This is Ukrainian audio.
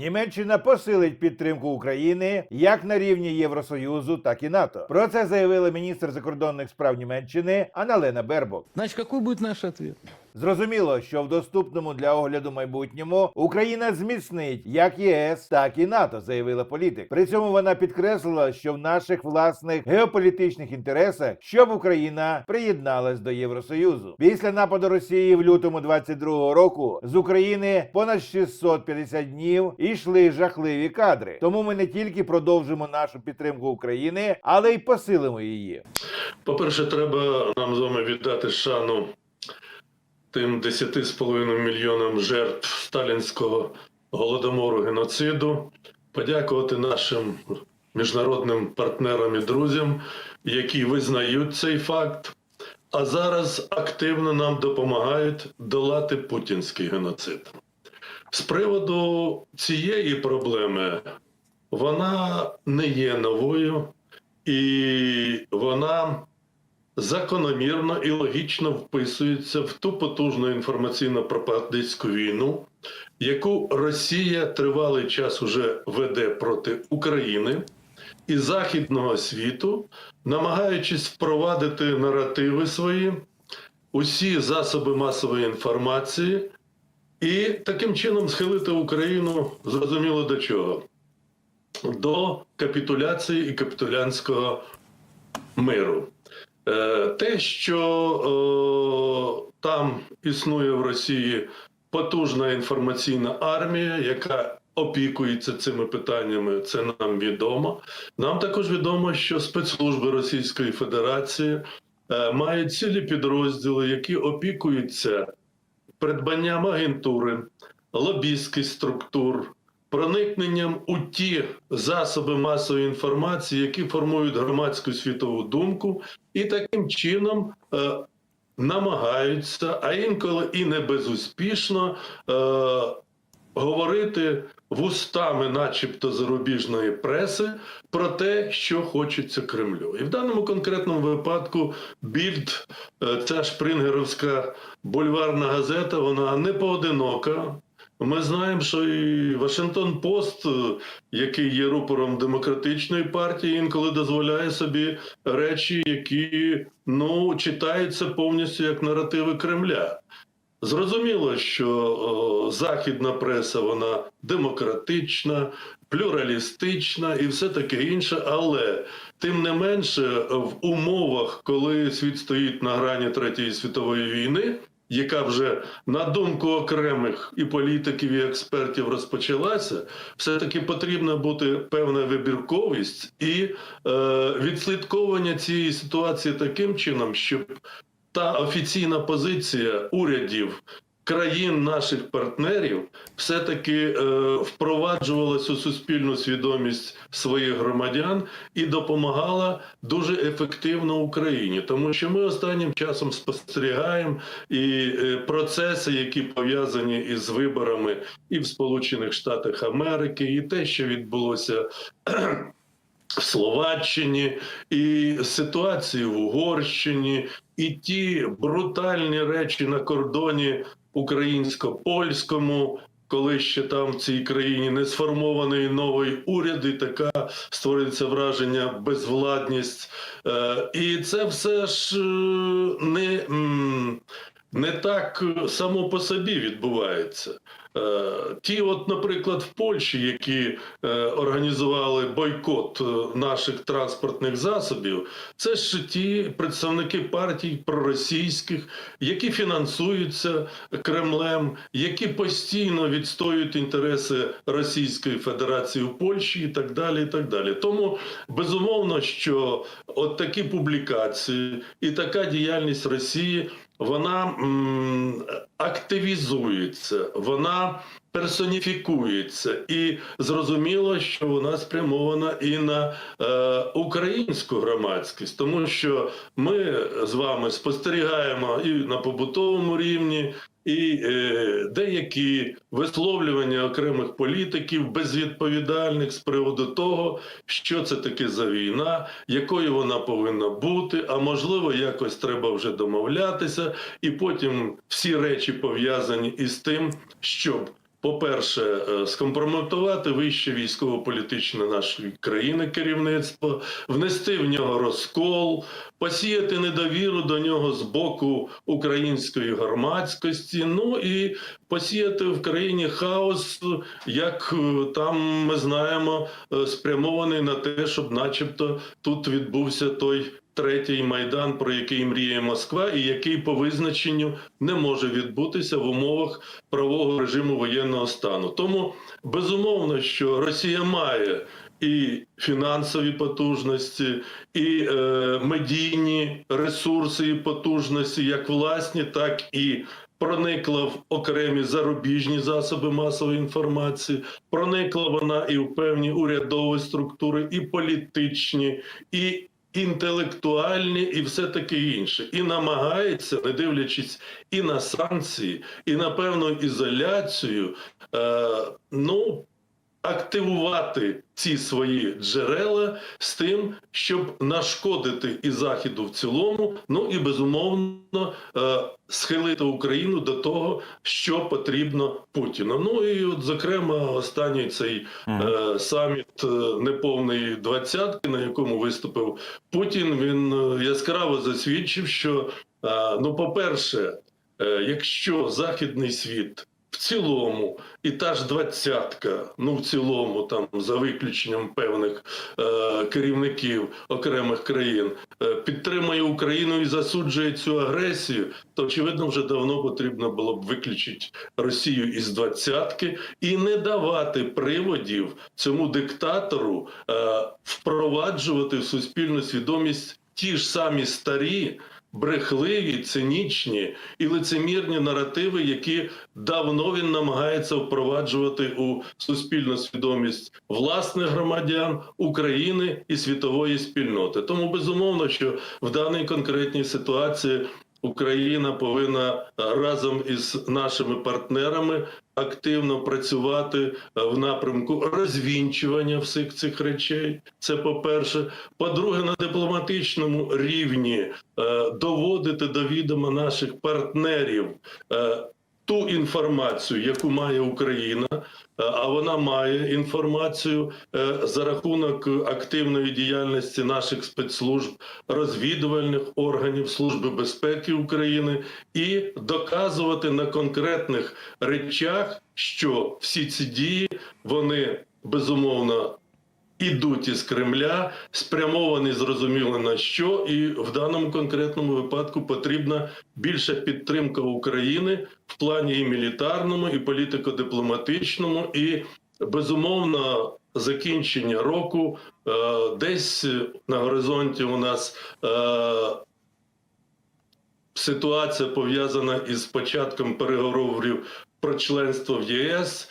Німеччина посилить підтримку України як на рівні Євросоюзу, так і НАТО. Про це заявила міністр закордонних справ Німеччини Аналена Бербок. Значить, який буде наш ответ? Зрозуміло, що в доступному для огляду майбутньому Україна зміцнить як ЄС, так і НАТО, заявила політик. При цьому вона підкреслила, що в наших власних геополітичних інтересах, щоб Україна приєдналась до Євросоюзу. Після нападу Росії в лютому 22-го року з України понад 650 днів ішли жахливі кадри. Тому ми не тільки продовжимо нашу підтримку України, але й посилимо її. По-перше, треба нам з вами віддати шану тим 10,5 мільйонам жертв сталінського голодомору геноциду, подякувати нашим міжнародним партнерам і друзям, які визнають цей факт, а зараз активно нам допомагають долати путінський геноцид. З приводу цієї проблеми вона не є новою і вона закономірно і логічно вписується в ту потужну інформаційно-пропагандистську війну, яку Росія тривалий час уже веде проти України і західного світу, намагаючись впровадити наративи свої, усі засоби масової інформації, і таким чином схилити Україну зрозуміло до чого? До капітуляції і капітулянського миру. Е, Те, що е, там існує в Росії потужна інформаційна армія, яка опікується цими питаннями, це нам відомо. Нам також відомо, що спецслужби Російської Федерації е, мають цілі підрозділи, які опікуються придбанням агентури, лобістських структур, проникненням у ті засоби масової інформації, які формують громадську світову думку, і таким чином е, намагаються, а інколи і не безуспішно е, говорити вустами, начебто зарубіжної преси, про те, що хочеться Кремлю. І в даному конкретному випадку Більд, е, ця шпрингеровська бульварна газета, вона не поодинока. Ми знаємо, що і Вашингтон Пост, е, який є рупором демократичної партії, інколи дозволяє собі речі, які ну читаються повністю як наративи Кремля. Зрозуміло, що о, західна преса вона демократична, плюралістична і все таке інше, але тим не менше, в умовах, коли світ стоїть на грані Третьої світової війни, яка вже на думку окремих і політиків, і експертів розпочалася, все-таки потрібна бути певна вибірковість і е, відслідковування цієї ситуації таким чином, щоб та офіційна позиція урядів країн наших партнерів все-таки е, впроваджувалася у суспільну свідомість своїх громадян і допомагала дуже ефективно Україні, тому що ми останнім часом спостерігаємо і е, процеси, які пов'язані із виборами і в Сполучених Штатах Америки, і те, що відбулося. В Словаччині і ситуації в Угорщині, і ті брутальні речі на кордоні українсько-польському, коли ще там в цій країні не сформований новий уряд, і така створюється враження безвладність. Е, і це все ж е, не, не так само по собі відбувається. Е, Ті, от, наприклад, в Польщі, які е, організували бойкот е, наших транспортних засобів, це ж ті представники партій проросійських, які фінансуються Кремлем, які постійно відстоюють інтереси Російської Федерації в Польщі і так далі. І так далі. Тому безумовно, що от такі публікації і така діяльність Росії вона м, активізується, вона персоніфікується, і зрозуміло, що вона спрямована і на е, українську громадськість, тому що ми з вами спостерігаємо і на побутовому рівні. І е, деякі висловлювання окремих політиків безвідповідальних з приводу того, що це таке за війна, якою вона повинна бути, а можливо, якось треба вже домовлятися, і потім всі речі пов'язані із тим, щоб по-перше, е, скомпрометувати вище військово-політичне нашої країни керівництво, внести в нього розкол, посіяти недовіру до нього з боку української громадськості. Ну і посіяти в країні хаос, як е, там ми знаємо, е, спрямований на те, щоб, начебто, тут відбувся той. Третій майдан, про який мріє Москва, і який по визначенню не може відбутися в умовах правового режиму воєнного стану. Тому безумовно, що Росія має і фінансові потужності, і е, медійні ресурси і потужності, як власні, так і проникла в окремі зарубіжні засоби масової інформації. Проникла вона і в певні урядові структури, і політичні, і інтелектуальні, і все таке інше, і намагається, не дивлячись і на санкції, і на певну ізоляцію, е, ну активувати ці свої джерела з тим, щоб нашкодити і заходу в цілому, ну і безумовно е, схилити Україну до того, що потрібно Путіну. Ну і от зокрема, останній цей е, саміт е, неповної двадцятки, на якому виступив Путін, він е, яскраво засвідчив, що е, ну, по-перше, е, якщо західний світ цілому, і та ж двадцятка, ну в цілому, там за виключенням певних е, керівників окремих країн, е, підтримує Україну і засуджує цю агресію, то очевидно вже давно потрібно було б виключити Росію із двадцятки і не давати приводів цьому диктатору е, впроваджувати в суспільну свідомість ті ж самі старі. Брехливі, цинічні і лицемірні наративи, які давно він намагається впроваджувати у суспільну свідомість власних громадян України і світової спільноти. Тому безумовно, що в даній конкретній ситуації Україна повинна е, разом із нашими партнерами активно працювати е, в напрямку розвінчування всіх цих речей. Це по-перше. По-друге, на дипломатичному рівні е, доводити до відома наших партнерів ту інформацію, яку має Україна, е, а вона має інформацію е, за рахунок активної діяльності наших спецслужб, розвідувальних органів Служби безпеки України і доказувати на конкретних речах, що всі ці дії вони безумовно ідуть із Кремля, спрямовані зрозуміло на що, і в даному конкретному випадку потрібна більша підтримка України в плані і мілітарному, і політико-дипломатичному, і безумовно. Закінчення року е, десь на горизонті у нас е, ситуація пов'язана із початком переговорів про членство в ЄС.